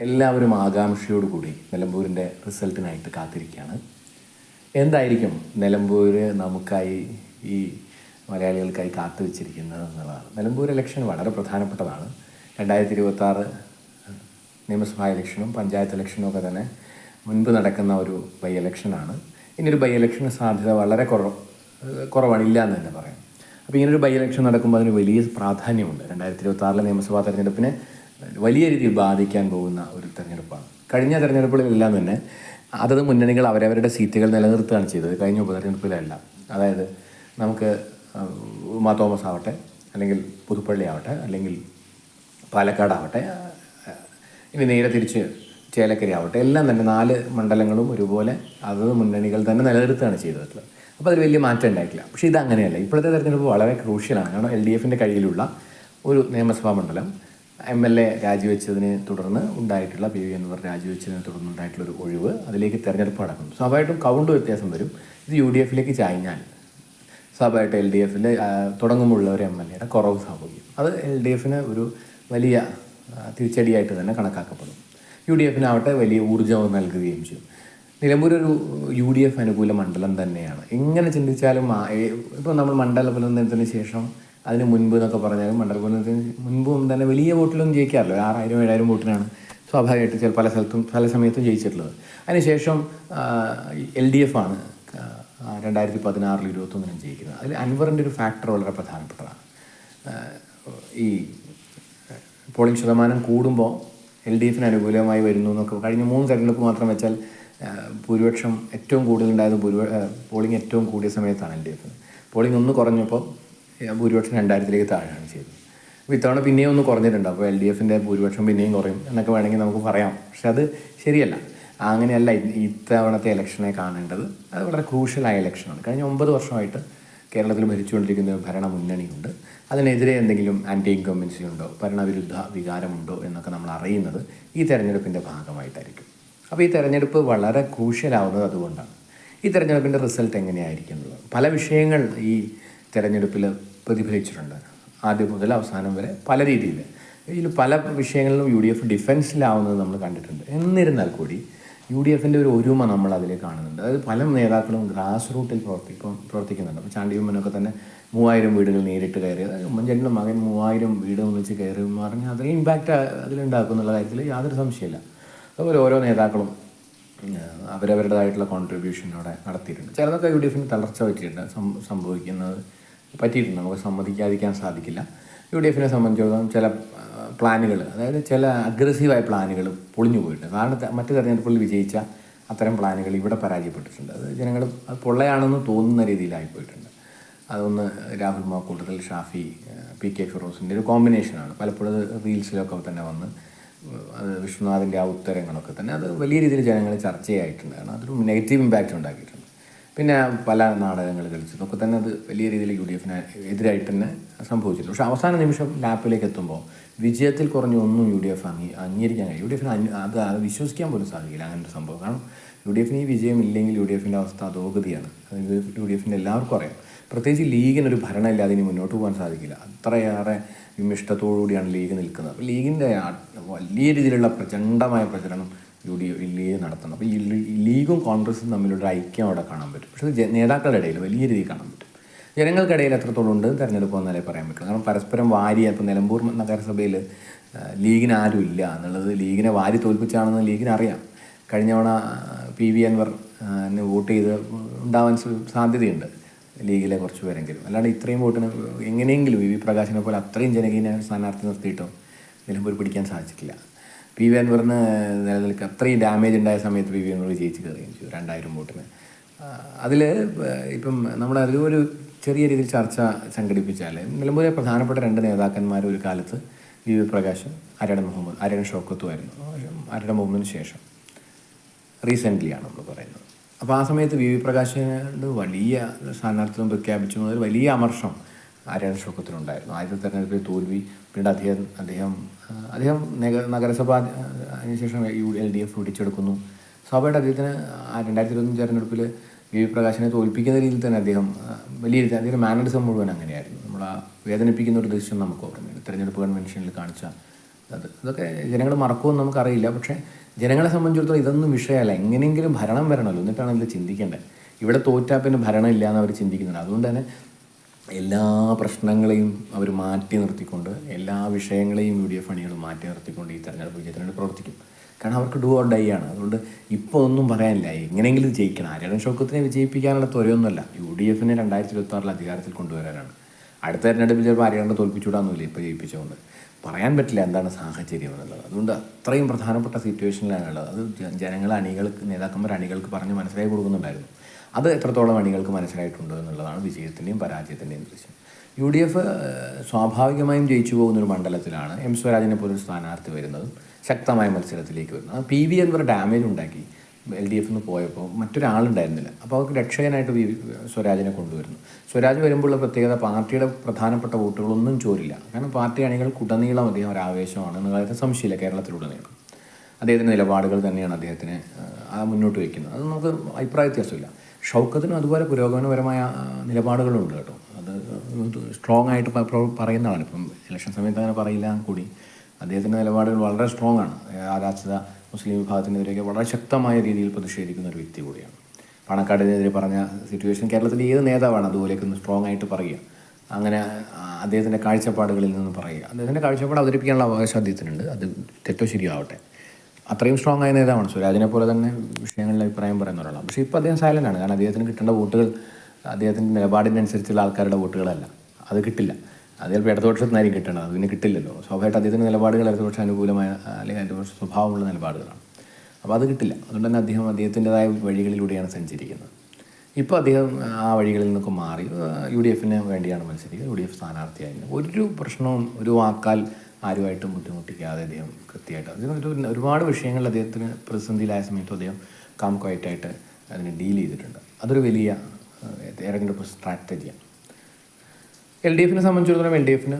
എല്ലാവരും ആകാംക്ഷയോട് കൂടി നിലമ്പൂരിന്റെ റിസൾട്ടിനായിട്ട് കാത്തിരിക്കുകയാണ്. എന്തായിരിക്കും നിലമ്പൂർ നമുക്കായി ഈ മലയാളികൾക്കായി കാത്തു വെച്ചിരിക്കുന്നത് എന്നുള്ളതാണ്. നിലമ്പൂർ ഇലക്ഷൻ വളരെ പ്രധാനപ്പെട്ടതാണ്. രണ്ടായിരത്തി ഇരുപത്താറ് നിയമസഭാ ഇലക്ഷനും പഞ്ചായത്ത് ഇലക്ഷനും ഒക്കെ തന്നെ മുൻപ് നടക്കുന്ന ഒരു ബൈ ഇലക്ഷനാണ് ഇനി ഒരു ബൈ ഇലക്ഷന് സാധ്യത വളരെ കുറവ് കുറവാണ് ഇല്ല എന്ന് തന്നെ പറയാം. അപ്പോൾ ഇങ്ങനൊരു ബൈ ഇലക്ഷൻ നടക്കുമ്പോൾ അതിന് വലിയ പ്രാധാന്യമുണ്ട്. രണ്ടായിരത്തി ഇരുപത്താറിലെ നിയമസഭാ തെരഞ്ഞെടുപ്പിനെ വലിയ രീതിയിൽ ബാധിക്കാൻ പോകുന്ന ഒരു തെരഞ്ഞെടുപ്പാണ്. കഴിഞ്ഞ തെരഞ്ഞെടുപ്പുകളിലെല്ലാം തന്നെ അതത് മുന്നണികൾ അവരവരുടെ സീറ്റുകൾ നിലനിർത്തുകയാണ് ചെയ്തത്. കഴിഞ്ഞ ഉപതെരഞ്ഞെടുപ്പിലല്ല. അതായത് നമുക്ക് ഉമാ തോമസ് ആവട്ടെ അല്ലെങ്കിൽ പുതുപ്പള്ളി ആവട്ടെ അല്ലെങ്കിൽ പാലക്കാടാവട്ടെ ഇനി നേരെ തിരിച്ച് ചേലക്കരി ആവട്ടെ എല്ലാം തന്നെ നാല് മണ്ഡലങ്ങളും ഒരുപോലെ അതത് മുന്നണികൾ തന്നെ നിലനിർത്തുകയാണ് ചെയ്തിട്ടുള്ളത്. അപ്പോൾ അതിൽ വലിയ മാറ്റം ഉണ്ടായിട്ടില്ല. പക്ഷേ ഇത് അങ്ങനെയല്ല ഇപ്പോഴത്തെ തെരഞ്ഞെടുപ്പ് വളരെ ക്രൂഷ്യലാണ്. കാരണം എൽ ഡി എഫിന്റെ കയ്യിലുള്ള ഒരു നിയമസഭാ മണ്ഡലം എം എൽ എ രാജിവെച്ചതിനെ തുടർന്ന് ഉണ്ടായിട്ടുള്ള പി വി എന്നിവർ രാജിവെച്ചതിനെ തുടർന്ന് ഉണ്ടായിട്ടുള്ള ഒരു ഒഴിവ് അതിലേക്ക് തെരഞ്ഞെടുപ്പ് നടക്കും സ്വാഭാവികമായിട്ടും കൗണ്ട് വ്യത്യാസം വരും. ഇത് യു ഡി എഫിലേക്ക് ചായഞ്ഞാൽ സ്വാഭാവികമായിട്ട് എൽ ഡി എഫിൽ തുടങ്ങുമ്പോഴുള്ള ഒരു എം എൽ എയുടെ കുറവ് സംഭവിക്കും അത് എൽ ഡി എഫിന് ഒരു വലിയ തിരിച്ചടിയായിട്ട് തന്നെ കണക്കാക്കപ്പെടും. യു ഡി എഫിനാവട്ടെ വലിയ ഊർജം നൽകുകയും ചെയ്യും. നിലമ്പൂർ ഒരു യു ഡി എഫ് അനുകൂല മണ്ഡലം തന്നെയാണ്. എങ്ങനെ ചിന്തിച്ചാലും ഇപ്പോൾ നമ്മൾ മണ്ഡല പുനർനിർണയത്തിന് ശേഷം അതിന് മുൻപ് എന്നൊക്കെ പറഞ്ഞാലും മണ്ഡലപുരത്തിന് പുനർനിർണയത്തിന് മുൻപും തന്നെ വലിയ വോട്ടിലൊന്നും ജയിക്കാറില്ല. ആറായിരം ഏഴായിരം വോട്ടിനാണ് സ്വാഭാവികമായിട്ട് ചില പല സ്ഥലത്തും പല സമയത്തും ജയിച്ചിട്ടുള്ളത്. അതിനുശേഷം എൽ ഡി എഫ് ആണ് രണ്ടായിരത്തി പതിനാറിൽ ഇരുപത്തൊന്നിനും ജയിക്കുന്നത്. അതിൽ അൻവറിന്റെ ഒരു ഫാക്ടർ വളരെ പ്രധാനപ്പെട്ടതാണ്. ഈ പോളിംഗ് ശതമാനം കൂടുമ്പോൾ എൽ ഡി എഫിന് അനുകൂലമായി വരുന്നു എന്നൊക്കെ കഴിഞ്ഞ മൂന്ന് തെരഞ്ഞെടുപ്പ് മാത്രം വെച്ചാൽ ഭൂരിപക്ഷം ഏറ്റവും കൂടുതലുണ്ടായത് ഭൂരിപക്ഷ ഭൂരിപ പോളിംഗ് ഏറ്റവും കൂടിയ സമയത്താണ് എൽ ഡി എഫിന്. പോളിംഗ് ഒന്ന് കുറഞ്ഞപ്പോൾ ഭൂരിപക്ഷം രണ്ടായിരത്തിലേക്ക് താഴെയാണ് ചെയ്തത്. അപ്പോൾ ഇത്തവണ പിന്നെയും ഒന്ന് കുറഞ്ഞിട്ടുണ്ട്. അപ്പോൾ എൽ ഡി എഫിന്റെ ഭൂരിപക്ഷം പിന്നെയും കുറയും എന്നൊക്കെ വേണമെങ്കിൽ നമുക്ക് പറയാം. പക്ഷെ അത് ശരിയല്ല. അങ്ങനെയല്ല ഇത്തവണത്തെ ഇലക്ഷനെ കാണേണ്ടത്. അത് വളരെ ക്രൂഷ്യലായ ഇലക്ഷനാണ്. കഴിഞ്ഞ ഒമ്പത് വർഷമായിട്ട് കേരളത്തിൽ ഭരിച്ചുകൊണ്ടിരിക്കുന്ന ഭരണ മുന്നണിയുണ്ട്. അതിനെതിരെ എന്തെങ്കിലും ആന്റി ഇൻകംബൻസി ഉണ്ടോ? ഭരണവിരുദ്ധ വികാരമുണ്ടോ? എന്നൊക്കെ നമ്മൾ അറിയുന്നത് ഈ തെരഞ്ഞെടുപ്പിന്റെ ഭാഗമായിട്ടായിരിക്കും. അപ്പോൾ ഈ തെരഞ്ഞെടുപ്പ് വളരെ ക്രൂഷ്യലാവുന്നത് അതുകൊണ്ടാണ്. ഈ തെരഞ്ഞെടുപ്പിന്റെ റിസൾട്ട് എങ്ങനെയായിരിക്കും പല വിഷയങ്ങൾ ഈ തെരഞ്ഞെടുപ്പിൽ പ്രതിഫലിച്ചിട്ടുണ്ട് ആദ്യം മുതൽ അവസാനം വരെ പല രീതിയിൽ. ഇതിൽ പല വിഷയങ്ങളിലും യു ഡി എഫ് ഡിഫൻസിലാവുന്നത് നമ്മൾ കണ്ടിട്ടുണ്ട്. എന്നിരുന്നാൽ കൂടി യു ഡി എഫിന്റെ ഒരു ഒരുമ നമ്മൾ അതിൽ കാണുന്നുണ്ട്. അതായത് പല നേതാക്കളും ഗ്രാസ് റൂട്ടിൽ പ്രവർത്തിക്കും പ്രവർത്തിക്കുന്നുണ്ട്. അപ്പോൾ ചാണ്ടി ഉമ്മനൊക്കെ തന്നെ മൂവായിരം വീടുകൾ നേരിട്ട് കയറി അതായത് ഉമ്മൻചാണ്ടിയുടെ മകൻ മൂവായിരം വീട് ഒന്നിച്ച് കയറി എന്ന് പറഞ്ഞാൽ അത്രയും ഇമ്പാക്റ്റ് അതിലുണ്ടാക്കും എന്നുള്ള കാര്യത്തിൽ യാതൊരു സംശയമില്ല. അതുപോലെ ഓരോ നേതാക്കളും അവരവരുടേതായിട്ടുള്ള കോൺട്രിബ്യൂഷൻ നടത്തിയിട്ടുണ്ട്. ചിലതൊക്കെ യു ഡി എഫിന് തളർച്ച പറ്റിയിട്ടുണ്ട്. സംഭവിക്കുന്നത് പറ്റിയിട്ടുണ്ട്. നമുക്ക് സമ്മതിക്കാതിരിക്കാൻ സാധിക്കില്ല. യു ഡി എഫിനെ സംബന്ധിച്ചിടത്തോളം ചില പ്ലാനുകൾ അതായത് ചില അഗ്രസീവായ പ്ലാനുകൾ പൊളിഞ്ഞു പോയിട്ടുണ്ട്. കാരണം മറ്റു തെരഞ്ഞെടുപ്പുകളിൽ വിജയിച്ച അത്തരം പ്ലാനുകൾ ഇവിടെ പരാജയപ്പെട്ടിട്ടുണ്ട്. അത് ജനങ്ങൾ അത് പൊള്ളയാണെന്ന് തോന്നുന്ന രീതിയിലായി പോയിട്ടുണ്ട്. അതൊന്ന് രാഹുൽ മാക്കൂട്ടത്തിൽ ഷാഫി പി കെ ഫിറോസിന്റെ ഒരു കോമ്പിനേഷനാണ്. പലപ്പോഴും റീൽസിലൊക്കെ തന്നെ വന്ന് അത് വിഷ്ണുനാഥിന്റെ ആ ഉത്തരങ്ങളൊക്കെ തന്നെ അത് വലിയ രീതിയിൽ ജനങ്ങൾ ചർച്ചയായിട്ടുണ്ട്. കാരണം അതൊരു നെഗറ്റീവ് ഇമ്പാക്റ്റ് ഉണ്ടാക്കിയിട്ടുണ്ട്. പിന്നെ പല നാടകങ്ങൾ കളിച്ചതൊക്കെ തന്നെ അത് വലിയ രീതിയിൽ യു ഡി എഫിന് എതിരായിട്ട് തന്നെ സംഭവിച്ചിട്ടുണ്ട് പക്ഷേ അവസാന നിമിഷം ലാപ്പിലേക്ക് എത്തുമ്പോൾ വിജയത്തിൽ കുറഞ്ഞ ഒന്നും യു ഡി എഫ് അംഗീ അംഗീകരിക്കാൻ കഴിയും യു ഡി എഫിന് അത് അത് വിശ്വസിക്കാൻ പോലും സാധിക്കില്ല അങ്ങനെ ഒരു സംഭവം. കാരണം യു ഡി എഫിന് ഈ വിജയം ഇല്ലെങ്കിൽ യു ഡി എഫിന്റെ അവസ്ഥ അതോഗതിയാണ് അത് യു ഡി എഫിന്റെ എല്ലാവർക്കും അറിയാം. പ്രത്യേകിച്ച് ലീഗിനൊരു ഭരണമില്ലാതെ ഇനി മുന്നോട്ട് പോകാൻ സാധിക്കില്ല. അത്രയേറെ വിമിഷ്ടത്തോടുകൂടിയാണ് ലീഗ് നിൽക്കുന്നത്. അപ്പോൾ ലീഗിന്റെ വലിയ രീതിയിലുള്ള പ്രചണ്ഡമായ പ്രചരണം യു ഡി ലീഗ് നടത്തണം അപ്പോൾ ഈ ലീഗും കോൺഗ്രസും തമ്മിലൊരു ഐക്യം അവിടെ കാണാൻ പറ്റും. പക്ഷേ അത് നേതാക്കളുടെ ഇടയിൽ വലിയ രീതിയിൽ കാണാൻ പറ്റും. ജനങ്ങൾക്കിടയിൽ എത്രത്തോളം ഉണ്ട് തിരഞ്ഞെടുപ്പ് എന്നാലേ പറയാൻ പറ്റും കാരണം പരസ്പരം വാരിയ ഇപ്പോൾ നിലമ്പൂർ നഗരസഭയിൽ ലീഗിന് ആരും ഇല്ല എന്നുള്ളത് ലീഗിനെ വാരി തോൽപ്പിച്ചാണെന്ന് ലീഗിന് അറിയാം. കഴിഞ്ഞ തവണ പി വി അൻവർ വോട്ട് ചെയ്ത് ഉണ്ടാവാൻ സാധ്യതയുണ്ട് ലീഗിലെ കുറച്ച് പേരെങ്കിലും. അല്ലാണ്ട് ഇത്രയും വോട്ടിന് എങ്ങനെയെങ്കിലും വി വി പ്രകാശിനെ പോലെ അത്രയും ജനകീയ സ്ഥാനാർത്ഥി നിർത്തിയിട്ടോ നിലമ്പൂർ പിടിക്കാൻ സാധിച്ചിട്ടില്ല. പി വി അൻവറിന് നിലനിൽക്കുക അത്രയും ഡാമേജ് ഉണ്ടായ സമയത്ത് പി വി അൻവർ ജയിച്ച് കയറുകയും ചെയ്തു രണ്ടായിരം വോട്ടിന്. അതിൽ ഇപ്പം നമ്മൾ അതിലൊരു ചെറിയ രീതിയിൽ ചർച്ച സംഘടിപ്പിച്ചാൽ നിലമ്പൂരെ പ്രധാനപ്പെട്ട രണ്ട് നേതാക്കന്മാർ ഒരു കാലത്ത് വി വി പ്രകാശും അരട മുഹമ്മദ് അരട ഷോക്കത്തുമായിരുന്നു അരട മുഹമ്മദിന് ശേഷം റീസെന്റ്ലിയാണ് നമ്മൾ പറയുന്നത്. അപ്പോൾ ആ സമയത്ത് വി വി പ്രകാശിനോട് വലിയ സ്ഥാനാർത്ഥിത്വം പ്രഖ്യാപിച്ചു വലിയ അമർഷം ആര്യാടൻ ഷൗക്കത്തിനുണ്ടായിരുന്നു ആദ്യത്തെ തെരഞ്ഞെടുപ്പിൽ തോൽവി പിന്നീട് അദ്ദേഹം അദ്ദേഹം അദ്ദേഹം നഗ- നഗരസഭ അതിനുശേഷം യു എൽ ഡി എഫ് പിടിച്ചെടുക്കുന്നു. സ്വാഭാവികമായിട്ട് അദ്ദേഹത്തിന് രണ്ടായിരത്തി ഇരുപത്തൊന്ന് തെരഞ്ഞെടുപ്പിൽ വി വി പ്രകാശിനെ തോൽപ്പിക്കുന്ന രീതിയിൽ തന്നെ അദ്ദേഹം വലിയ രീതിയിൽ അദ്ദേഹം മാനറിസം മുഴുവൻ അങ്ങനെയായിരുന്നു. നമ്മൾ ആ വേദനിപ്പിക്കുന്ന ഒരു ദൃശ്യം നമുക്ക് ഓർമ്മയുണ്ട്. തെരഞ്ഞെടുപ്പ് കൺവെൻഷനിൽ കാണിച്ച അത്. ഇതൊക്കെ ജനങ്ങൾ മറക്കുമെന്ന് നമുക്കറിയില്ല. പക്ഷേ ജനങ്ങളെ സംബന്ധിച്ചിടത്തോളം ഇതൊന്നും വിഷയമല്ല. എങ്ങനെയെങ്കിലും ഭരണം വരണമല്ലോ. എന്നിട്ടാണ് ഇതിൽ ചിന്തിക്കേണ്ടത്. ഇവിടെ തോറ്റാൽ പിന്നെ ഭരണം ഇല്ല എന്ന് അവർ ചിന്തിക്കുന്നുണ്ട്. അതുകൊണ്ട് തന്നെ എല്ലാ പ്രശ്നങ്ങളെയും അവർ മാറ്റി നിർത്തിക്കൊണ്ട് എല്ലാ വിഷയങ്ങളെയും യു ഡി എഫ് അണികൾ മാറ്റി നിർത്തിക്കൊണ്ട് ഈ തെരഞ്ഞെടുപ്പ് വിജയത്തിനായിട്ട് പ്രവർത്തിക്കും. കാരണം അവർക്ക് ഡു ഓർ ഡൈ ആണ്. അതുകൊണ്ട് ഇപ്പോൾ ഒന്നും പറയാനില്ല. എങ്ങനെയെങ്കിലും ജയിക്കണം. ആര്യാടൻ ഷൗക്കത്തിനെ വിജയിപ്പിക്കാനുള്ള ത്വരയൊന്നുമല്ല. യു ഡി എഫിനെ രണ്ടായിരത്തി ഇരുപത്തി അധികാരത്തിൽ കൊണ്ടുവരാനാണ്. അടുത്ത തെരഞ്ഞെടുപ്പിൽ ചിലപ്പോൾ ആര്യാടനെ തോൽപ്പിച്ചുവിടാമെന്നില്ല ഇപ്പോൾ ജയിപ്പിച്ചുകൊണ്ട് പറയാൻ പറ്റില്ല എന്താണ് സാഹചര്യം എന്നുള്ളത്. അതുകൊണ്ട് അത്രയും പ്രധാനപ്പെട്ട സിറ്റുവേഷനിലാണ് ഉള്ളത്. അത് ജനങ്ങളെ അണികൾക്ക് നേതാക്കന്മാർ അണികൾക്ക് പറഞ്ഞ് മനസ്സിലാക്കി കൊടുക്കുന്നുണ്ടായിരുന്നു. അത് എത്രത്തോളം അണികൾക്ക് മനസ്സിലായിട്ടുണ്ട് എന്നുള്ളതാണ് വിജയത്തിന്റെയും പരാജയത്തിന്റെയും ദൃശ്യം. യു ഡി എഫ് സ്വാഭാവികമായും ജയിച്ചു പോകുന്നൊരു മണ്ഡലത്തിലാണ് എം സ്വരാജിനെ പോലൊരു സ്ഥാനാർത്ഥി വരുന്നതും ശക്തമായ മത്സരത്തിലേക്ക് വരുന്നത്. പി വി എന്നിവർ ഡാമേജ് ഉണ്ടാക്കി എൽ ഡി എഫിൽ നിന്ന് പോയപ്പോൾ മറ്റൊരാളുണ്ടായിരുന്നില്ല. അപ്പോൾ അവർക്ക് രക്ഷകനായിട്ട് സ്വരാജിനെ കൊണ്ടുവരുന്നു. സ്വരാജ് വരുമ്പോഴുള്ള പ്രത്യേകത പാർട്ടിയുടെ പ്രധാനപ്പെട്ട വോട്ടുകളൊന്നും ചോരില്ല. കാരണം പാർട്ടി അണികൾക്കുടനീളം അദ്ദേഹം ഒരു ആവേശമാണ് എന്നുള്ള കാര്യത്തിൽ സംശയമില്ല കേരളത്തിലുടനീളം അദ്ദേഹത്തിന്റെ നിലപാടുകൾ തന്നെയാണ് അദ്ദേഹത്തിന് മുന്നോട്ട് വയ്ക്കുന്നത്. അത് നമുക്ക് അഭിപ്രായ വ്യത്യാസമില്ല. ഷൗക്കത്തിനും അതുപോലെ പുരോഗമനപരമായ നിലപാടുകളുണ്ട് കേട്ടോ. അത് സ്ട്രോങ് ആയിട്ട് പറയുന്നതാണ്. ഇപ്പം ഇലക്ഷൻ സമയത്ത് അങ്ങനെ പറയില്ല കൂടി. അദ്ദേഹത്തിന്റെ നിലപാടുകൾ വളരെ സ്ട്രോങ് ആണ്. ആരാധിത മുസ്ലിം വിഭാഗത്തിനെതിരെയൊക്കെ വളരെ ശക്തമായ രീതിയിൽ പ്രതിഷേധിക്കുന്ന ഒരു വ്യക്തി കൂടിയാണ്. പണക്കാടിനെതിരെ പറഞ്ഞ സിറ്റുവേഷൻ കേരളത്തിൽ ഏത് നേതാവാണ് അതുപോലെയൊക്കെ ഒന്ന് സ്ട്രോങ് ആയിട്ട് പറയുക? അങ്ങനെ അദ്ദേഹത്തിന്റെ കാഴ്ചപ്പാടുകളിൽ നിന്ന് പറയുക. അദ്ദേഹത്തിന്റെ കാഴ്ചപ്പാട് അവതരിപ്പിക്കാനുള്ള അവകാശം അദ്ദേഹത്തിനുണ്ട്. അത് തെറ്റോ ശരിയോ ആവട്ടെ. അത്രയും സ്ട്രോങ് ആയ നേതാവാണ്. സ്വരാജിനെ പോലെ തന്നെ വിഷയങ്ങളിൽ അഭിപ്രായം പറയുന്ന ഒരാളാണ്. പക്ഷേ ഇപ്പോൾ അദ്ദേഹം സൈലന്റ് ആണ്. കാരണം അദ്ദേഹത്തിന് കിട്ടേണ്ട വോട്ടുകൾ അദ്ദേഹത്തിന്റെ നിലപാടിനനുസരിച്ചുള്ള ആൾക്കാരുടെ വോട്ടുകളല്ല. അത് കിട്ടില്ല. അത് ചിലപ്പോൾ ഇടതുപക്ഷത്തു നിന്നായിരിക്കും കിട്ടേണ്ടത്. അത് പിന്നെ കിട്ടില്ലല്ലോ. സ്വാഭാവികമായിട്ട് അദ്ദേഹത്തിന്റെ നിലപാടുകൾ ഇടതുപക്ഷ അനുകൂലമായ അല്ലെങ്കിൽ ഇടതുപക്ഷ സ്വഭാവമുള്ള നിലപാടുകളാണ്. അപ്പോൾ അത് കിട്ടില്ല. അതുകൊണ്ട് തന്നെ അദ്ദേഹം അദ്ദേഹത്തിന്റെതായ വഴികളിലൂടെയാണ് സഞ്ചരിക്കുന്നത്. ഇപ്പോൾ അദ്ദേഹം ആ വഴികളിൽ നിന്നൊക്കെ മാറി യു ഡി എഫിന് വേണ്ടിയാണ് മത്സരിക്കുന്നത് യു ഡി എഫ് സ്ഥാനാർത്ഥിയായിരുന്നു ഒരു പ്രശ്നവും ഒരു വാക്കാൽ ആരുമായിട്ടും ബുദ്ധിമുട്ടിക്കാതെ അദ്ദേഹം കൃത്യമായിട്ട് അതിന് ഒരു ഒരുപാട് വിഷയങ്ങൾ അദ്ദേഹത്തിന് പ്രതിസന്ധിയിലായ സമയത്ത് അദ്ദേഹം കാം ക്വയറ്റായിട്ട് അതിനെ ഡീൽ ചെയ്തിട്ടുണ്ട്. അതൊരു വലിയ തെരഞ്ഞെടുപ്പ് സ്ട്രാറ്റജിയാണ് എൽ ഡി എഫിനെ സംബന്ധിച്ചിടത്തോളം എൽ ഡി എഫിന്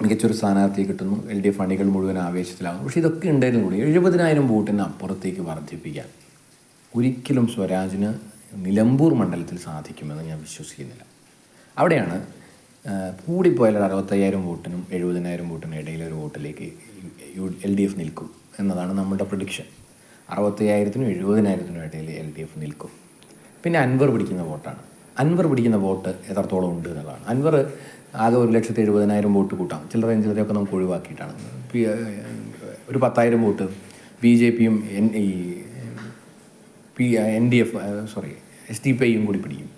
മികച്ചൊരു സ്ഥാനാർത്ഥിയെ കിട്ടുന്നു. എൽ ഡി എഫ് അണികൾ മുഴുവൻ ആവേശത്തിലാകുന്നു. പക്ഷേ ഇതൊക്കെ ഉണ്ടായിരുന്നു കൂടി എഴുപതിനായിരം വോട്ടിന് അപ്പുറത്തേക്ക് വർദ്ധിപ്പിക്കാൻ ഒരിക്കലും സ്വരാജിന് നിലമ്പൂർ മണ്ഡലത്തിൽ സാധിക്കുമെന്ന് ഞാൻ വിശ്വസിക്കുന്നില്ല. അവിടെയാണ് കൂടിപ്പോയാൽ അറുപത്തയ്യായിരം വോട്ടിനും എഴുപതിനായിരം വോട്ടിനും ഇടയിൽ ഒരു വോട്ടിലേക്ക് എൽ ഡി എഫ് നിൽക്കും എന്നതാണ് നമ്മുടെ പ്രഡിക്ഷൻ അറുപത്തയ്യായിരത്തിനും എഴുപതിനായിരത്തിനും ഇടയിൽ എൽ ഡി എഫ് നിൽക്കും. പിന്നെ അൻവർ പിടിക്കുന്ന വോട്ടാണ്. അൻവർ പിടിക്കുന്ന വോട്ട് എത്രത്തോളം ഉണ്ട് എന്നുള്ളതാണ്. അൻവർ ആകെ ഒരു ലക്ഷത്തി എഴുപതിനായിരം വോട്ട് കൂട്ടാം. ചിലരെയും ചിലരെയൊക്കെ നമുക്ക് ഒഴിവാക്കിയിട്ടാണ്. ഒരു പത്തായിരം വോട്ട് ബി ജെ പിയും N E P N D F sorry S D P ഐയും കൂടി പിടിക്കും.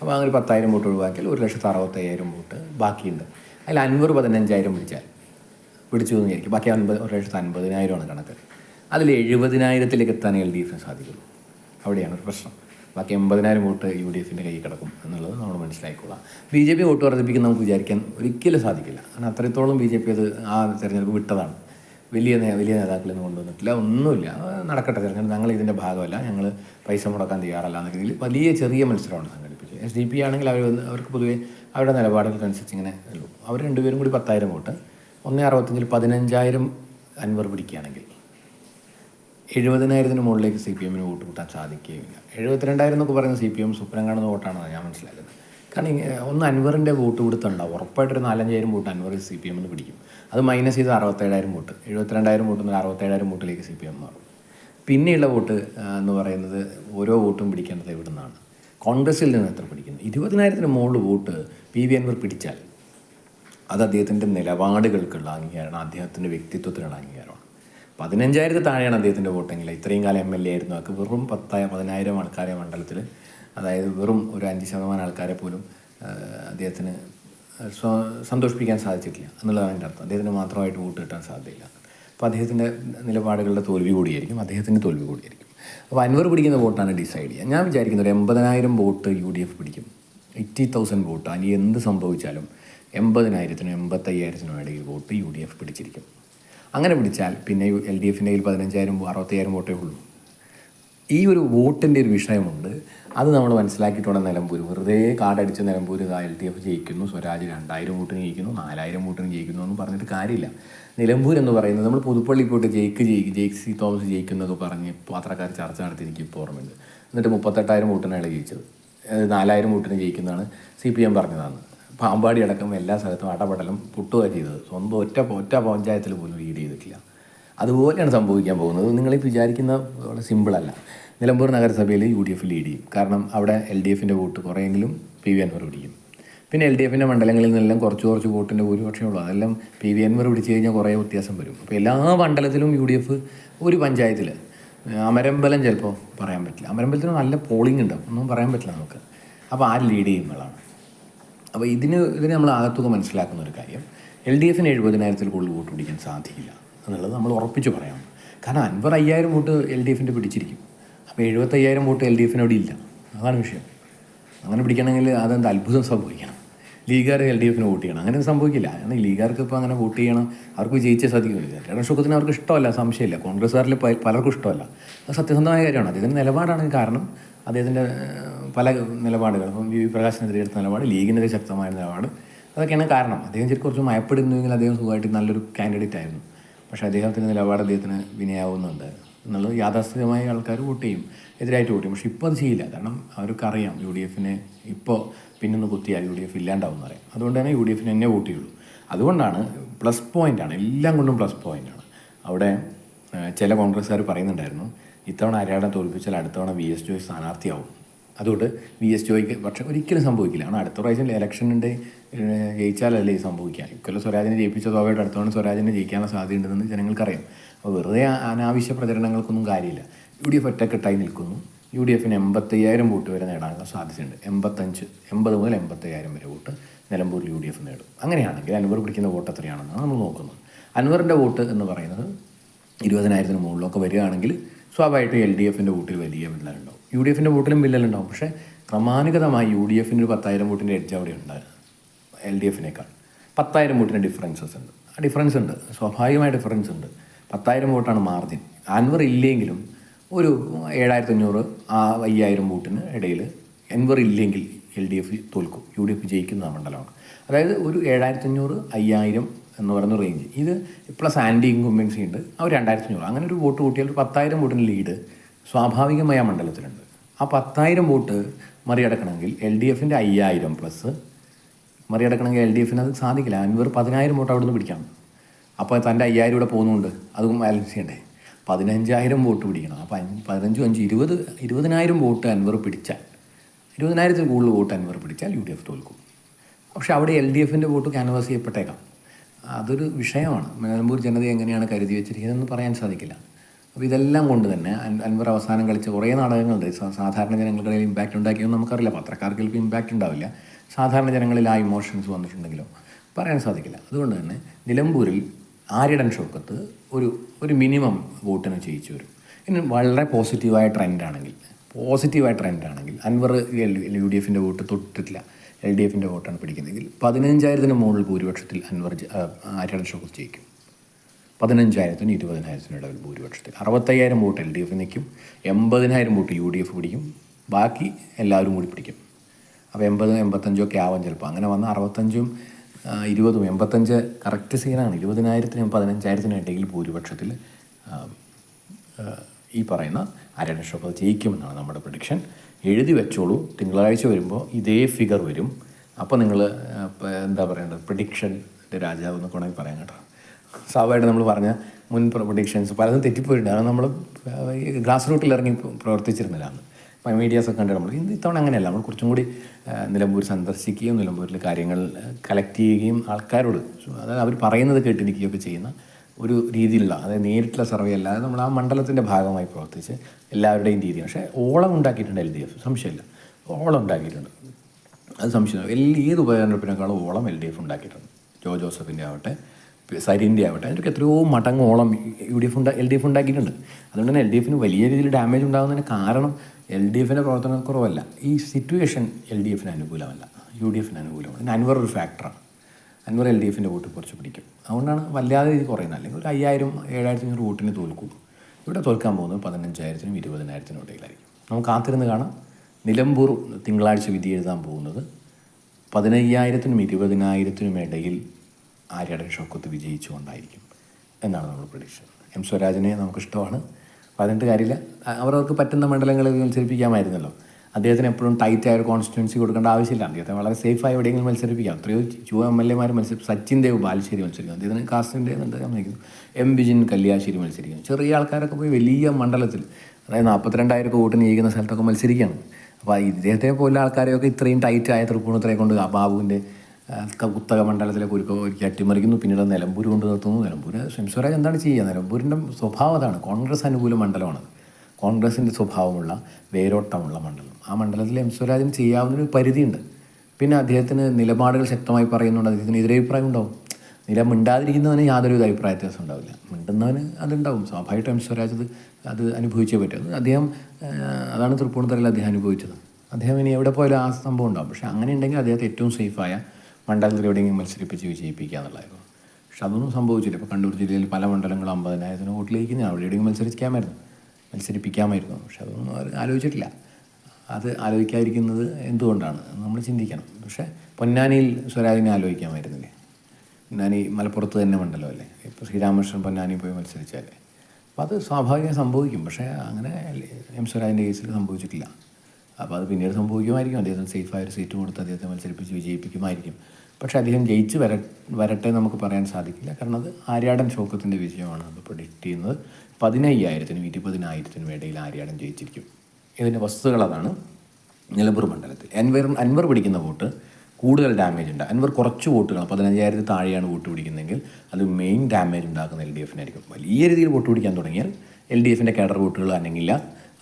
അപ്പോൾ അങ്ങനെ പത്തായിരം വോട്ട് ഒഴിവാക്കിയാൽ ഒരു ലക്ഷത്തി അറുപത്തയ്യായിരം വോട്ട് ബാക്കിയുണ്ട്. അതിൽ അൻപത് പതിനഞ്ചായിരം പിടിച്ചാൽ പിടിച്ചു എന്ന് വിചാരിക്കും. ബാക്കി അൻപത് ഒരു ലക്ഷത്തി അൻപതിനായിരമാണ് കണക്ക്. അതിൽ എഴുപതിനായിരത്തിലേക്ക് എത്താൻ എൽ ഡി എഫിന് സാധിക്കുള്ളൂ. അവിടെയാണ് ഒരു പ്രശ്നം. ബാക്കി എൺപതിനായിരം വോട്ട് യു ഡി എഫിന്റെ കയ്യിൽ കിടക്കും എന്നുള്ളത് നമ്മൾ മനസ്സിലാക്കിക്കൊള്ളാം ബി ജെ പി വോട്ട് വർദ്ധിപ്പിക്കാൻ നമുക്ക് വിചാരിക്കാൻ ഒരിക്കലും സാധിക്കില്ല. കാരണം അത്രത്തോളം ബി ജെ പി അത് ആ തെരഞ്ഞെടുപ്പ് വിട്ടതാണ്. വലിയ നേ- വലിയ നേതാക്കളൊന്നും കൊണ്ടുവന്നിട്ടില്ല. ഒന്നുമില്ല. നടക്കട്ടെ. തിരഞ്ഞെടുപ്പ് ഞങ്ങൾ ഇതിന്റെ ഭാഗമല്ല. ഞങ്ങൾ പൈസ മുടക്കാൻ തയ്യാറല്ല എന്ന രീതിയിൽ വലിയ ചെറിയ മത്സരമാണ് സംഘടിപ്പിച്ചത്. എസ് ഡി പി ആണെങ്കിൽ അവർ അവർക്ക് പൊതുവെ അവരുടെ നിലപാടുകൾക്കനുസരിച്ച് ഇങ്ങനെ ഉള്ളൂ. അവർ രണ്ടുപേരും കൂടി പത്തായിരം വോട്ട് ഒന്നേ അറുപത്തഞ്ചിൽ പതിനഞ്ചായിരം അൻവർ പിടിക്കുകയാണെങ്കിൽ എഴുപതിനായിരത്തിന് മുകളിലേക്ക് സി പി എമ്മിന് വോട്ട് കൂട്ടാൻ സാധിക്കുകയില്ല. എഴുപത്തിരണ്ടായിരം എന്നൊക്കെ പറയുന്ന സി പി എം സ്വപ്നം കാണുന്ന വോട്ടാണെന്ന് ഞാൻ മനസ്സിലാക്കുന്നത്. കാരണം ഒന്ന് അൻവറിന്റെ വോട്ട് കൊടുത്തുണ്ടാവും ഉറപ്പായിട്ടൊരു നാലഞ്ചായിരം വോട്ട് അൻവർ സി പി എമ്മിന് പിടിക്കും. അത് മൈനസ് ചെയ്ത് അറുപത്തേഴായിരം വോട്ട് എഴുപത്തിരണ്ടായിരം വോട്ട് മുതൽ അറുപത്തേഴായിരം വോട്ടിലേക്ക് സി പി എം മാറും. പിന്നെയുള്ള വോട്ട് എന്ന് പറയുന്നത് ഓരോ വോട്ടും പിടിക്കേണ്ടത് എവിടെ നിന്നാണ് കോൺഗ്രസിൽ നിന്ന് എത്ര പിടിക്കുന്നു? ഇരുപതിനായിരത്തിന് മുകളിൽ വോട്ട് പി വി അൻവർ പിടിച്ചാൽ അത് അദ്ദേഹത്തിന്റെ നിലപാടുകൾക്കുള്ള അംഗീകാരമാണ് അദ്ദേഹത്തിന്റെ വ്യക്തിത്വത്തിനുള്ള അംഗീകാരമാണ്. പതിനഞ്ചായിരത്തി താഴെയാണ് അദ്ദേഹത്തിന്റെ വോട്ടെങ്കിൽ ഇത്രയും കാലം എം എൽ എ ആയിരുന്നു. അവർക്ക് വെറും പത്തായ പതിനായിരം ആൾക്കാരെ മണ്ഡലത്തിൽ അതായത് വെറും ഒരു അഞ്ച് ശതമാനം ആൾക്കാരെ പോലും അദ്ദേഹത്തിന് സന്തോഷിപ്പിക്കാൻ സാധിച്ചിട്ടില്ല എന്നുള്ളതാണ് എന്റെ അർത്ഥം. അദ്ദേഹത്തിന് മാത്രമായിട്ട് വോട്ട് കിട്ടാൻ സാധ്യതയില്ല. അപ്പോൾ അദ്ദേഹത്തിന്റെ നിലപാടുകളുടെ തോൽവി കൂടിയായിരിക്കും അദ്ദേഹത്തിന്റെ തോൽവി കൂടിയായിരിക്കും. അപ്പോൾ അൻവർ പിടിക്കുന്ന വോട്ടാണ് ഡിസൈഡ് ചെയ്യുക. ഞാൻ വിചാരിക്കുന്ന ഒരു എൺപതിനായിരം വോട്ട് യു ഡി എഫ് പിടിക്കും. Eighty thousand vote. അനി എന്ത് സംഭവിച്ചാലും എൺപതിനായിരത്തിനും എൺപത്തയ്യായിരത്തിനും ഇടയിൽ വോട്ട് യു ഡി എഫ് പിടിച്ചിരിക്കും. അങ്ങനെ പിടിച്ചാൽ പിന്നെ എൽ ഡി എഫിന്റെ കയ്യിൽ പതിനഞ്ചായിരം അറുപത്തയ്യായിരം വോട്ടേ ഉള്ളൂ. ഈ ഒരു വോട്ടിന്റെ ഒരു വിഷയമുണ്ട്. അത് നമ്മൾ മനസ്സിലാക്കിയിട്ടുണ്ട് നിലമ്പൂർ വെറുതെ കാർഡടിച്ച് നിലമ്പൂർ എൽ ഡി എഫ് ജയിക്കുന്നു സ്വരാജ് രണ്ടായിരം വോട്ടിന് ജയിക്കുന്നു നാലായിരം വോട്ടിന് ജയിക്കുന്നു എന്ന് പറഞ്ഞിട്ട് കാര്യമില്ല. നിലമ്പൂർ എന്ന് പറയുന്നത് നമ്മൾ പുതുപ്പള്ളി പോയിട്ട് ജയിക്ക് ജയിക്ക് ജയിക്ക് സി തോമസ് ജയിക്കുന്നൊക്കെ പറഞ്ഞ് പത്രക്കാർ ചർച്ച നടത്തി എനിക്ക് ഇപ്പോൾ ഓർമ്മയുണ്ട്. എന്നിട്ട് മുപ്പത്തെട്ടായിരം വോട്ടിനാണ് ജയിച്ചത്. നാലായിരം വോട്ടിന് ജയിക്കുന്നതാണ് സി പി എം പറഞ്ഞതാണ്. പാമ്പാടി അടക്കം എല്ലാ സ്ഥലത്തും അടപടലം പൊട്ടുക ചെയ്തത്. സ്വന്തം ഒറ്റ ഒറ്റ പഞ്ചായത്തിൽ പോലും ലീഡ് ചെയ്തിട്ടില്ല. അതുപോലെയാണ് സംഭവിക്കാൻ പോകുന്നത്. നിങ്ങൾ ഈ വിചാരിക്കുന്ന സിമ്പിളല്ല നിലമ്പൂർ നഗരസഭയിൽ യു ഡി എഫ് ലീഡ് ചെയ്യും. കാരണം അവിടെ എൽ ഡി എഫിന്റെ വോട്ട് കുറേയെങ്കിലും പി വി അൻവർ പിടിക്കും. പിന്നെ എൽ ഡി എഫിന്റെ മണ്ഡലങ്ങളിൽ നിന്നെല്ലാം കുറച്ച് കുറച്ച് വോട്ടിന്റെ ഭൂരിപക്ഷമേ ഉള്ളൂ. അതെല്ലാം പി വി അൻവർ പിടിച്ചു കഴിഞ്ഞാൽ കുറേ വ്യത്യാസം വരും. അപ്പോൾ എല്ലാ മണ്ഡലത്തിലും യു ഡി എഫ് ഒരു പഞ്ചായത്തിൽ. അമരമ്പലം ചിലപ്പോൾ പറയാൻ പറ്റില്ല. അമരമ്പലത്തിന് നല്ല പോളിംഗ് ഉണ്ടാവും ഒന്നും പറയാൻ പറ്റില്ല നമുക്ക്. അപ്പോൾ ആ ലീഡ് ചെയ്യുമ്പോഴാണ് അപ്പോൾ ഇതിന് ഇതിന് നമ്മൾ ആകത്തുക മനസ്സിലാക്കുന്ന ഒരു കാര്യം. എൽ ഡി എഫിന് എഴുപതിനായിരത്തിൽ കൂടുതൽ വോട്ട് പിടിക്കാൻ സാധിക്കില്ല എന്നുള്ളത് നമ്മൾ ഉറപ്പിച്ച് പറയാം. കാരണം അൻപർ അയ്യായിരം വോട്ട് എൽ ഡി എഫിന്റെ പിടിച്ചിരിക്കും. അപ്പോൾ എഴുപത്തയ്യായിരം വോട്ട് എൽ ഡി എഫിനോട് ഇല്ല. അതാണ് വിഷയം. അങ്ങനെ പിടിക്കണമെങ്കിൽ അതെന്താ അത്ഭുതം സംഭവിക്കണം. ലീഗുകാർ എൽ ഡി എഫിന് വോട്ട് ചെയ്യണം. അങ്ങനെ സംഭവിക്കില്ല. കാരണം ലീഗാർക്ക് ഇപ്പോൾ അങ്ങനെ വോട്ട് ചെയ്യണം. അവർക്ക് വിജയിച്ചേ സാധിക്കില്ല ഇടതുപക്ഷത്തിന് അവർക്ക് ഇഷ്ടമല്ല സംശയമില്ല. കോൺഗ്രസ്സുകാരിൽ പലർക്കും ഇഷ്ടമല്ല. അത് സത്യസന്ധമായ കാര്യമാണ്. അദ്ദേഹത്തിന്റെ നിലപാടാണ് കാരണം. അദ്ദേഹത്തിന്റെ പല നിലപാടുകൾ. ഇപ്പം വി വി പ്രകാശിനെതിരെ എടുത്ത നിലപാട് ലീഗിനെതിരെ ശക്തമായ നിലപാട്. അതൊക്കെയാണ് കാരണം. അദ്ദേഹം ശരി കുറച്ച് മയപ്പെടുന്നുവെങ്കിൽ അദ്ദേഹം സുഖമായിട്ട് നല്ലൊരു കാൻഡിഡേറ്റ് ആയിരുന്നു. പക്ഷേ അദ്ദേഹത്തിന്റെ നിലപാട് അദ്ദേഹത്തിന് വിനയാവുന്നുണ്ട്. എന്നുള്ളത് യാഥാസ്ഥിതമായ ആൾക്കാർ വോട്ട് ചെയ്യും. എതിരായിട്ട് വോട്ട് ചെയ്യും. പക്ഷേ ഇപ്പോൾ അത് ചെയ്യില്ല. കാരണം അവർക്കറിയാം യു ഡി എഫിനെ ഇപ്പോൾ പിന്നൊന്ന് കുത്തിയാൽ യു ഡി എഫ് ഇല്ലാണ്ടാവും എന്നറിയാം അതുകൊണ്ട് തന്നെ യു ഡി എഫിന് എന്നെ വോട്ട് ചെയ്യുള്ളൂ. അതുകൊണ്ടാണ് പ്ലസ് പോയിന്റാണ് എല്ലാം കൊണ്ടും പ്ലസ് പോയിന്റാണ് അവിടെ ചില കോൺഗ്രസ്സുകാർ പറയുന്നുണ്ടായിരുന്നു ഇത്തവണ ആര്യാടം തോൽപ്പിച്ചാൽ അടുത്തവണ വി എസ് ജോയ് സ്ഥാനാർത്ഥിയാവും. അതുകൊണ്ട് വി എസ് ജോയ്ക്ക് പക്ഷെ ഒരിക്കലും സംഭവിക്കില്ല. കാരണം അടുത്ത പ്രാവശ്യം ഇലക്ഷനുണ്ട് ജയിച്ചാലല്ലേ ഇത് സംഭവിക്കുക. ഇക്കൊല്ലം സ്വരാജിനെ ജയിപ്പിച്ച സ്വാഭാവികമായിട്ട് സ്വരാജിനെ ജയിക്കാനുള്ള സാധ്യതയുണ്ടെന്ന് ജനങ്ങൾക്കറിയാം. അപ്പോൾ വെറുതെ അനാവശ്യ പ്രചരണങ്ങൾക്കൊന്നും കാര്യമില്ല. യു ഡി എഫ് ഒറ്റക്കെട്ടായി നിൽക്കുന്നു. യു ഡി എഫിന് എൺപത്തയ്യായിരം വോട്ട് വരെ നേടാനുള്ള സാധ്യതയുണ്ട്. എൺപത്തഞ്ച് എൺപത് മുതൽ എൺപത്തയ്യായിരം വരെ vote Nilambur U D F നേടും. അങ്ങനെയാണെങ്കിൽ അൻവർ പിടിക്കുന്ന വോട്ട് എത്രയാണെന്നാണ് നമ്മൾ നോക്കുന്നത്. അൻവറിന്റെ വോട്ട് എന്ന് പറയുന്നത് ഇരുപതിനായിരത്തിന് മുകളിലൊക്കെ വരികയാണെങ്കിൽ സ്വാഭാവികമായിട്ടും എൽ ഡി എഫിന്റെ വോട്ടിൽ വലിയ വിള്ളലുണ്ടാവും യു ഡി എഫിന്റെ വോട്ടിലും വിള്ളലുണ്ടാവും പക്ഷേ ക്രമാനുഗതമായി യു ഡി എഫിന് ഒരു പത്തായിരം വോട്ടിന്റെ എഡ്ജ് അവിടെ ഉണ്ടായിരുന്നു എൽ ഡി എഫിനേക്കാൾ. പത്തായിരം വോട്ടിന്റെ ഡിഫറൻസസ് ഉണ്ട്. ആ ഡിഫറൻസ് ഉണ്ട്. സ്വാഭാവികമായ ഡിഫറൻസ് ഉണ്ട്. പത്തായിരം വോട്ടാണ് മാർജിൻ അൻവർ ഇല്ലെങ്കിലും ഒരു ഏഴായിരത്തി അഞ്ഞൂറ് ആ അയ്യായിരം വോട്ടിന് ഇടയിൽ അൻവർ ഇല്ലെങ്കിൽ എൽ ഡി എഫ് തോൽക്കും. യു ഡി എഫ് ജയിക്കുന്ന മണ്ഡലമാണ്. അതായത് ഒരു ഏഴായിരത്തി അഞ്ഞൂറ് അയ്യായിരം എന്ന് പറയുന്ന റേഞ്ച് ഇത് പ്ലസ് ആന്റി ഇൻകുംബൻസി ഉണ്ട്. ആ ഒരു രണ്ടായിരത്തി അഞ്ഞൂറ് അങ്ങനെ ഒരു വോട്ട് കൂട്ടിയാൽ ഒരു പത്തായിരം വോട്ടിന് ലീഡ് സ്വാഭാവികമായ മണ്ഡലത്തിലുണ്ട്. ആ പത്തായിരം വോട്ട് മറികടക്കണമെങ്കിൽ എൽ ഡി എഫിന്റെ അയ്യായിരം പ്ലസ് മറികടക്കണമെങ്കിൽ എൽ ഡി എഫിന് അത് സാധിക്കില്ല. അൻവർ പതിനായിരം വോട്ട് അവിടുന്ന് പിടിക്കണം. അപ്പോൾ തന്റെ അയ്യായിരം ഇവിടെ പോകുന്നുണ്ട്. അതും ബാലൻസ് ചെയ്യണ്ടേ? പതിനഞ്ചായിരം വോട്ട് പിടിക്കണം. അപ്പോൾ പതിനഞ്ചും അഞ്ച് ഇരുപത് ഇരുപതിനായിരം വോട്ട് അൻവർ പിടിച്ചാൽ ഇരുപതിനായിരത്തിൽ കൂടുതൽ വോട്ട് അൻവർ പിടിച്ചാൽ യു ഡി എഫ് തോൽക്കും. പക്ഷെ അവിടെ എൽ ഡി എഫിന്റെ വോട്ട് ക്യാൻവാസ് ചെയ്യപ്പെട്ടേക്കാം. അതൊരു വിഷയമാണ്. നിലമ്പൂർ ജനതയെ എങ്ങനെയാണ് കരുതി വെച്ചിരിക്കുന്നതെന്ന് പറയാൻ സാധിക്കില്ല. അപ്പോൾ ഇതെല്ലാം കൊണ്ട് തന്നെ അൻവർ അവസാനം കളിച്ച കുറേ നാടകങ്ങളുണ്ട്. സാധാരണ ജനങ്ങളുടെ ഇടയിൽ ഇമ്പാക്റ്റ് ഉണ്ടാക്കിയെന്ന് നമുക്കറിയില്ല. പത്രക്കാർക്ക് ചിലപ്പോൾ ഇമ്പാക്റ്റ് ഉണ്ടാവില്ല. സാധാരണ ജനങ്ങളിൽ ആ ഇമോഷൻസ് വന്നിട്ടുണ്ടെങ്കിലോ? പറയാൻ സാധിക്കില്ല. അതുകൊണ്ട് തന്നെ നിലമ്പൂരിൽ ആര്യടൻ ഷോക്കത്ത് ഒരു ഒരു മിനിമം വോട്ടിന് ജയിച്ചു വരും. ഇനി വളരെ പോസിറ്റീവായ ട്രെൻഡാണെങ്കിൽ പോസിറ്റീവായ ട്രെൻഡാണെങ്കിൽ അൻവർ യു ഡി എഫിന്റെ വോട്ട് തൊട്ടിട്ടില്ല. എൽ ഡി എഫിന്റെ വോട്ടാണ് പിടിക്കുന്നതെങ്കിൽ പതിനഞ്ചായിരത്തിന് മുകളിൽ ഭൂരിപക്ഷത്തിൽ അൻവർ ആര്യടൻ ഷോക്കത്ത് ജയിക്കും. പതിനഞ്ചായിരത്തിന് ഇരുപതിനായിരത്തിനും ഇടയിൽ ഭൂരിപക്ഷത്തിൽ. അറുപത്തയ്യായിരം വോട്ട് എൽ ഡി എഫ് നിൽക്കും എൺപതിനായിരം വോട്ട് യു ഡി എഫ് പിടിക്കും ബാക്കി എല്ലാവരും കൂടി പിടിക്കും. അപ്പോൾ എൺപത് എൺപത്തഞ്ചൊക്കെ ആവാൻ ചിലപ്പോൾ അങ്ങനെ വന്ന അറുപത്തഞ്ചും ഇരുപതും എൺപത്തഞ്ച് കറക്റ്റ് സീനാണ് ഇരുപതിനായിരത്തിനും പതിനഞ്ചായിരത്തിനും ഇടയിൽ ഭൂരിപക്ഷത്തിൽ ഈ പറയുന്ന ആര്യൻ ഷോപ്പ് ജയിക്കുമെന്നാണ് നമ്മുടെ പ്രഡിക്ഷൻ എഴുതി വെച്ചോളൂ. തിങ്കളാഴ്ച വരുമ്പോൾ ഇതേ ഫിഗർ വരും. അപ്പോൾ നിങ്ങൾ എന്താ പറയേണ്ടത്? പ്രഡിക്ഷന്റെ രാജാവ് എന്നൊക്കെ വേണമെങ്കിൽ പറയാം കേട്ടോ. സ്വാഭാവികമായിട്ട് നമ്മൾ പറഞ്ഞ മുൻ പ്രൊഡിക്ഷൻസ് പലതും തെറ്റിപ്പോയിട്ടുണ്ട്. അത് നമ്മൾ ഗ്രാസ് റൂട്ടിൽ ഇറങ്ങി പ്രവർത്തിച്ചിരുന്നില്ലാന്ന് മീഡിയാസ് ഒക്കെ കണ്ട് നമ്മൾ ഇത് ഇത്തവണ അങ്ങനെയല്ല. നമ്മൾ കുറച്ചും കൂടി നിലമ്പൂർ സന്ദർശിക്കുകയും നിലമ്പൂരിൽ കാര്യങ്ങൾ കളക്ട് ചെയ്യുകയും ആൾക്കാരോട് അതായത് അവർ പറയുന്നത് കേട്ടിരിക്കുകയൊക്കെ ചെയ്യുന്ന ഒരു രീതിയിലുള്ള അതായത് നേരിട്ടുള്ള സർവേ അല്ലാതെ നമ്മൾ ആ മണ്ഡലത്തിന്റെ ഭാഗമായി പ്രവർത്തിച്ച് എല്ലാവരുടെയും രീതി പക്ഷേ ഓളം ഉണ്ടാക്കിയിട്ടുണ്ട് എൽ ഡി എഫ് സംശയമില്ല. ഓളം ഉണ്ടാക്കിയിട്ടുണ്ട്. അത് സംശയമില്ല. എല്ലാ ഏത് ഉപകരണത്തിനേക്കാളും ഓളം എൽ ഡി എഫ് ഉണ്ടാക്കിയിട്ടുണ്ട്. ജോ ജോസഫിന്റെ ആവട്ടെ സരിന്റെ ആവട്ടെ അതിന്റെയൊക്കെ എത്രയോ മടങ്ങോളം യു ഡി എഫ് ഉണ്ടാ എൽ ഡി എഫ് ഉണ്ടാക്കിയിട്ടുണ്ട്. അതുകൊണ്ട് തന്നെ എൽ ഡി എഫിന് വലിയ രീതിയിൽ ഡാമേജ് ഉണ്ടാകുന്നതിന് കാരണം എൽ ഡി എഫിന്റെ പ്രവർത്തനക്കുറവല്ല ഈ സിറ്റുവേഷൻ എൽ ഡി എഫിന് അനുകൂലമല്ല. യു ഡി എഫിന് അനുകൂലമാണ്. അതിന് അൻവർ ഒരു ഫാക്ടറാണ് അൻവർ എൽ ഡി എഫിന്റെ വോട്ട് കുറച്ച് പിടിക്കും. അതുകൊണ്ടാണ് വല്ലാതെ ഇത് കുറയുന്നത്. അല്ലെങ്കിൽ ഒരു അയ്യായിരം ഏഴായിരത്തി അഞ്ഞൂറ് വോട്ടിന് തോൽക്കും. ഇവിടെ തോൽക്കാൻ പോകുന്നത് പതിനഞ്ചായിരത്തിനും ഇരുപതിനായിരത്തിനും ഇടയിലായിരിക്കും. നമുക്ക് കാത്തിരുന്ന് കാണാം. നിലമ്പൂർ തിങ്കളാഴ്ച വിധി എഴുതാൻ പോകുന്നത് പതിനയ്യായിരത്തിനും ഇരുപതിനായിരത്തിനും ഇടയിൽ ആര്യടൻ ഷൗക്കത്ത് വിജയിച്ചുകൊണ്ടായിരിക്കും എന്നാണ് നമ്മൾ പ്രതീക്ഷ. എം സ്വരാജിനെ നമുക്കിഷ്ടമാണ്. പറഞ്ഞിട്ട് കാര്യമില്ല. അവർക്ക് പറ്റുന്ന മണ്ഡലങ്ങളിൽ മത്സരിപ്പിക്കാമായിരുന്നല്ലോ. അദ്ദേഹത്തിന് എപ്പോഴും ടൈറ്റ് ആയ ഒരു കൊടുക്കേണ്ട ആവശ്യമില്ല. അദ്ദേഹത്തെ വളരെ സേഫായി എവിടെയെങ്കിലും മത്സരിപ്പിക്കാം. എത്രയോ ചുവ എം എൽ എമാർ മത്സരി സച്ചിൻ ദേവ് ബാലുശ്ശേരി മത്സരിക്കുന്നു. അദ്ദേഹത്തിന് കാസ്റ്റിന്റെ ഉണ്ട് സമ്മതിക്കുന്നു എം ബിജിൻ കല്യാശ്ശേരി മത്സരിക്കുന്നു. ചെറിയ ആൾക്കാരൊക്കെ പോയി വലിയ മണ്ഡലത്തിൽ അതായത് നാൽപ്പത്തിരണ്ടായിരം വോട്ട് നീക്കുന്ന സ്ഥലത്തൊക്കെ മത്സരിക്കുകയാണ്. അപ്പോൾ ഇദ്ദേഹത്തെ പോലെ ആൾക്കാരെയൊക്കെ ഇത്രയും ടൈറ്റ് ആയ തൃപ്പൂണിത്തറയെ കൊണ്ട് ബാബുവിന്റെ കുത്തക മണ്ഡലത്തിലെ കുരുക്ക അട്ടിമറിക്കുന്നു പിന്നീട് നിലമ്പൂർ കൊണ്ട് നിർത്തുന്നു. നിലമ്പൂർ സ്വരാജ് എന്താണ് ചെയ്യുക? നിലമ്പൂരിന്റെ സ്വഭാവം അതാണ്. കോൺഗ്രസ് അനുകൂല മണ്ഡലമാണത്. കോൺഗ്രസിന്റെ സ്വഭാവമുള്ള വേരോട്ടമുള്ള മണ്ഡലം. ആ മണ്ഡലത്തിൽ എം സ്വരാജിന് ചെയ്യാവുന്നൊരു പരിധിയുണ്ട്. പിന്നെ അദ്ദേഹത്തിന് നിലപാടുകൾ ശക്തമായി പറയുന്നുണ്ട്. അദ്ദേഹത്തിന് എതിരഭിപ്രായം ഉണ്ടാവും. നില മിണ്ടാതിരിക്കുന്നവന് യാതൊരു വിധ അഭിപ്രായ വ്യത്യാസം ഉണ്ടാവില്ല. മിണ്ടുന്നവന് അതുണ്ടാവും. സ്വാഭാവികമായിട്ടും എം സ്വരാജ് അത് അത് അനുഭവിച്ചേ പറ്റും. അദ്ദേഹം അതാണ് തൃപ്പൂണിത്തറയിൽ അദ്ദേഹം അനുഭവിച്ചത്. അദ്ദേഹം ഇനി എവിടെ പോയാലും ആ സംഭവം ഉണ്ടാവും. പക്ഷേ അങ്ങനെ ഉണ്ടെങ്കിൽ അദ്ദേഹത്തെ ഏറ്റവും സേഫായ മണ്ഡലത്തിൽ എവിടെയെങ്കിലും മത്സരിപ്പിച്ച് വിജയിപ്പിക്കുക എന്നുള്ളതായിരുന്നു. പക്ഷെ അതൊന്നും സംഭവിച്ചില്ല. ഇപ്പോൾ കണ്ണൂർ ജില്ലയിൽ പല മണ്ഡലങ്ങളും അമ്പതിനായിരത്തിന് വോട്ടിലേക്കുന്ന അവിടെ എവിടെയെങ്കിലും മത്സരിക്കാമായിരുന്നു. മത്സരിപ്പിക്കാമായിരുന്നു. പക്ഷെ അതൊന്നും ആലോചിച്ചിട്ടില്ല. അത് ആലോചിക്കാതിരിക്കുന്നത് എന്തുകൊണ്ടാണ്? നമ്മൾ ചിന്തിക്കണം. പക്ഷേ പൊന്നാനിയിൽ സ്വരാജിനെ ആലോചിക്കാമായിരുന്നില്ലേ? പൊന്നാനി മലപ്പുറത്ത് തന്നെ മണ്ഡലമല്ലേ? ഇപ്പോൾ ശ്രീരാമകൃഷ്ണൻ പൊന്നാനി പോയി മത്സരിച്ചാലേ. അപ്പോൾ അത് സ്വാഭാവികം സംഭവിക്കും. പക്ഷേ അങ്ങനെ എം സ്വരാജിന്റെ കേസിൽ സംഭവിച്ചിട്ടില്ല. അപ്പോൾ അത് പിന്നീട് സംഭവിക്കുമായിരിക്കും. അദ്ദേഹത്തിന് സേഫായ ഒരു സീറ്റ് കൊടുത്ത് അദ്ദേഹത്തെ മത്സരിപ്പിച്ച് വിജയിപ്പിക്കുമായിരിക്കും. പക്ഷേ അദ്ദേഹം ജയിച്ച് വര വരട്ടെ നമുക്ക് പറയാൻ സാധിക്കില്ല. കാരണം അത് ആര്യാടൻ ഷോക്കത്തിന്റെ വിജയമാണ് നമ്മൾ പ്രൊഡിക്റ്റ് ചെയ്യുന്നത്. പതിനയ്യായിരത്തിനും ഇരുപതിനായിരത്തിനും ഇടയിൽ ആര്യാടൻ ജയിച്ചിരിക്കും. ഇതിന്റെ വസ്തുതകൾ അതാണ് നിലമ്പൂർ മണ്ഡലത്തിൽ. അൻവർ അൻവർ പിടിക്കുന്ന വോട്ട് കൂടുതൽ ഡാമേജ് ഉണ്ട് അൻവർ കുറച്ച് വോട്ടുകൾ പതിനഞ്ചായിരത്തിൽ താഴെയാണ് വോട്ട് പിടിക്കുന്നതെങ്കിൽ അത് മെയിൻ ഡാമേജ് ഉണ്ടാക്കുന്ന എൽ ഡി എഫിനായിരിക്കും വലിയ രീതിയിൽ വോട്ട് പിടിക്കാൻ തുടങ്ങിയാൽ എൽ ഡി എഫിന്റെ കേഡർ വോട്ടുകൾ അനങ്ങില്ല.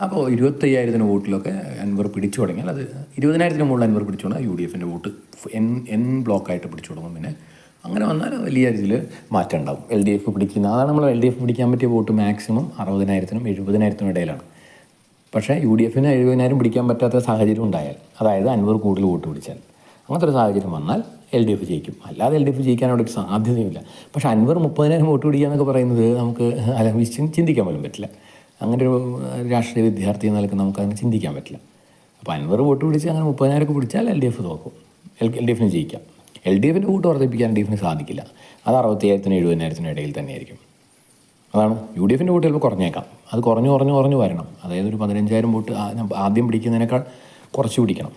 അപ്പോൾ ഇരുപത്തയ്യായിരത്തിന് വോട്ടിലൊക്കെ അൻവർ പിടിച്ചു തുടങ്ങിയാൽ അത് ഇരുപതിനായിരത്തിന് മുകളിൽ അൻവർ പിടിച്ചു തുടങ്ങാൽ യു ഡി എഫിന്റെ വോട്ട് എൻ എൻ ബ്ലോക്കായിട്ട് പിടിച്ചു തുടങ്ങും. പിന്നെ അങ്ങനെ വന്നാൽ വലിയ രീതിയിൽ മാറ്റം ഉണ്ടാവും എൽ ഡി എഫ് പിടിക്കുന്ന അതാണ് നമ്മൾ എൽ ഡി എഫ് പിടിക്കാൻ പറ്റിയ വോട്ട് മാക്സിമം അറുപതിനായിരത്തിനും എഴുപതിനായിരത്തിനും ഇടയിലാണ്. പക്ഷേ യു ഡി എഫിന് എഴുപതിനായിരം പിടിക്കാൻ പറ്റാത്ത സാഹചര്യം ഉണ്ടായാൽ അതായത് അൻവർ കൂടുതൽ വോട്ട് പിടിച്ചാൽ അങ്ങനത്തെ ഒരു സാഹചര്യം വന്നാൽ എൽ ഡി എഫ് ജയിക്കും. അല്ലാതെ എൽ ഡി എഫ് ജയിക്കാൻ അവിടെ ഒരു സാധ്യതയുമില്ല. പക്ഷേ അൻവർ മുപ്പതിനായിരം വോട്ട് പിടിക്കുക എന്നൊക്കെ പറയുന്നത് നമുക്ക് ചിന്തിക്കാൻ പോലും പറ്റില്ല. അങ്ങനെ ഒരു രാഷ്ട്രീയ വിദ്യാർത്ഥി എന്ന നിലയ്ക്ക് നമുക്ക് അങ്ങനെ ചിന്തിക്കാൻ പറ്റില്ല. അപ്പോൾ അൻവർ വോട്ട് പിടിച്ച് അങ്ങനെ മുപ്പതിനായിരം ഒക്കെ പിടിച്ചാൽ എൽ ഡി എഫ് തോക്കും. എൽ എൽ ഡി എഫിന് ജയിക്കാം. എൽ ഡി എഫിന്റെ വോട്ട് വർദ്ധിപ്പിക്കാൻ എൽ ഡി എഫിന് സാധിക്കില്ല. അത് അറുപത്തിയായിരത്തിനും എഴുപതിനായിരത്തിനും ഇടയിൽ തന്നെയായിരിക്കും. അതാണ്. യു ഡി എഫിന്റെ വോട്ട് ചിലപ്പോൾ കുറഞ്ഞേക്കാം. അത് കുറഞ്ഞു കുറഞ്ഞു കുറഞ്ഞു വരണം. അതായത് ഒരു പതിനഞ്ചായിരം വോട്ട് ആദ്യം പിടിക്കുന്നതിനേക്കാൾ കുറച്ച് പിടിക്കണം.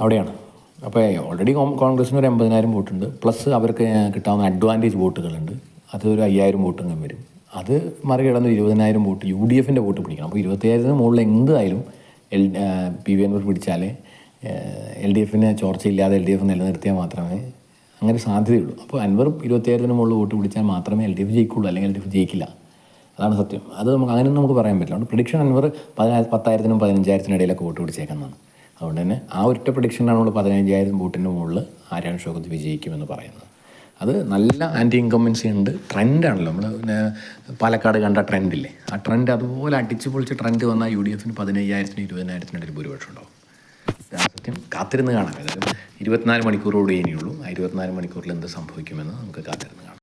അവിടെയാണ്. അപ്പോൾ ഓൾറെഡി കോൺഗ്രസിന് ഒരു എൺപതിനായിരം വോട്ടുണ്ട്. പ്ലസ് അവർക്ക് കിട്ടാവുന്ന അഡ്വാന്റേജ് വോട്ടുകളുണ്ട്. അത് ഒരു അയ്യായിരം വോട്ടും വരും. അത് മറികടന്ന് ഇരുപതിനായിരം വോട്ട് യു ഡി എഫിന്റെ വോട്ട് പിടിക്കണം. അപ്പോൾ ഇരുപത്തയ്യായിരത്തിന് മുകളിൽ എന്തായാലും എൽ പി വി അൻവർ പിടിച്ചാലേ എൽ ഡി എഫിന് ചോർച്ചയില്ലാതെ എൽ ഡി എഫ് നിലനിർത്തിയാൽ മാത്രമേ അങ്ങനെ സാധ്യതയുള്ളൂ. അപ്പോൾ അൻവർ ഇരുപത്തിയായിരത്തിന് മുകളിൽ വോട്ട് പിടിച്ചാൽ മാത്രമേ എൽ ഡി എഫ് ജയിക്കുള്ളൂ അല്ലെങ്കിൽ എൽ ഡി എഫ് ജയിക്കില്ല. അതാണ് സത്യം. അത് നമുക്ക് അങ്ങനെ നമുക്ക് പറയാൻ പറ്റില്ല. അതുകൊണ്ട് പ്രഡിക്ഷൻ അൻവർ പതിനായിരം പത്തായിരത്തിനും പതിനഞ്ചായിരത്തിനും ഇടയിലൊക്കെ വോട്ട് പിടിച്ചേക്കുന്നതാണ്. അതുകൊണ്ട് തന്നെ ആ ഒറ്റ പ്രഡിക്ഷനാണ് നമ്മൾ പതിനഞ്ചായിരം വോട്ടിന്റെ മുകളിൽ ആര്യാണ് ഷോക്കത്ത് വിജയിക്കുമെന്ന് പറയുന്നത്. അത് നല്ല ആന്റി ഇൻകമ്പൻസി ഉണ്ട് ട്രെൻഡാണല്ലോ നമ്മൾ പാലക്കാട് കണ്ട ട്രെൻഡില്ലേ ആ ട്രെൻഡ് അതുപോലെ അടിച്ചു പൊളിച്ച് ട്രെൻഡ് വന്നാൽ യു ഡി എഫിന് പതിനയ്യായിരത്തിന് ഇരുപതിനായിരത്തിനിടയിൽ ഭൂരിപക്ഷം ഉണ്ടാവും സത്യം. കാത്തിരുന്ന് കാണാം. ഏതായാലും ഇരുപത്തിനാല് മണിക്കൂറോടെ ഇനിയുള്ളൂ. ആ ഇരുപത്തിനാല് മണിക്കൂറിൽ എന്ത് സംഭവിക്കുമെന്ന് നമുക്ക് കാത്തിരുന്ന് കാണാം.